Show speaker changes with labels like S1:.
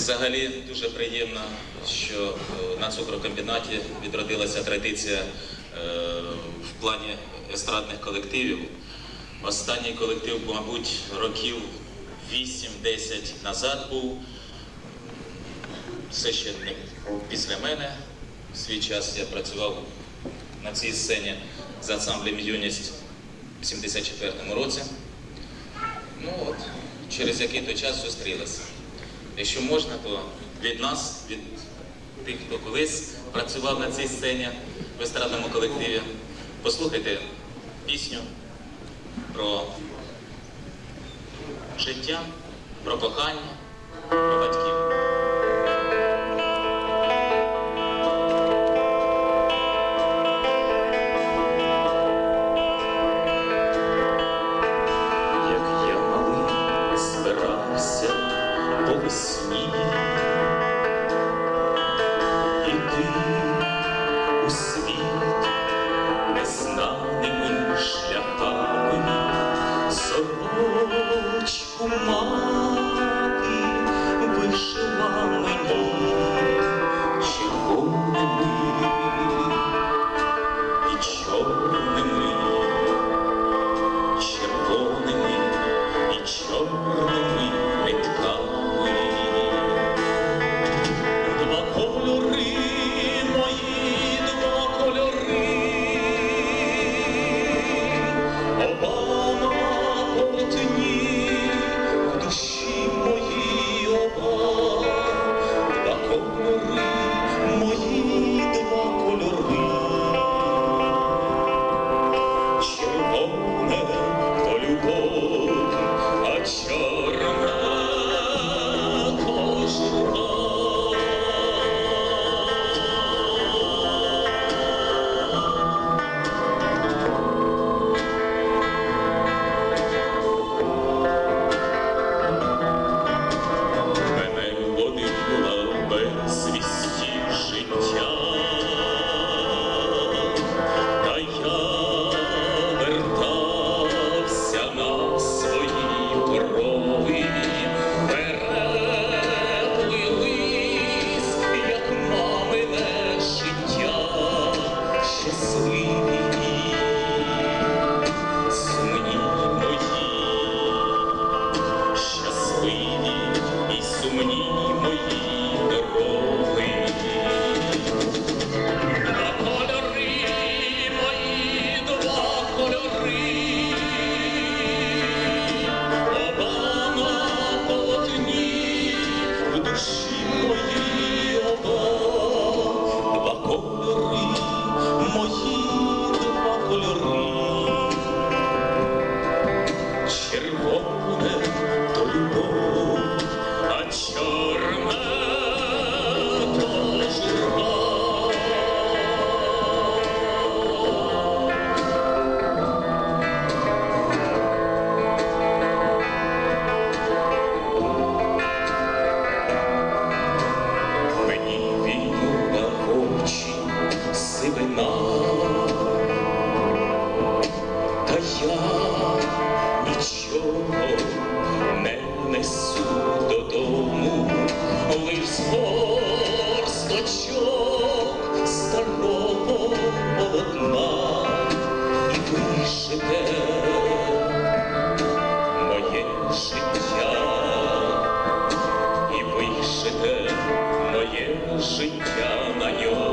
S1: Взагалі дуже приємно, що е, на цукрокомбінаті відродилася традиція е, в плані естрадних колективів. Останній колектив, мабуть, років 8-10 назад був. Все ще не після мене. В свій час я працював на цій сцені з ансамблем Юність в 74-му році. Ну от, через який-то час зустрілися. Якщо можна, то від нас, від тих, хто колись працював на цій сцені в естрадному колективі, послухайте пісню про життя, про кохання, про батьків. Життя на ньому.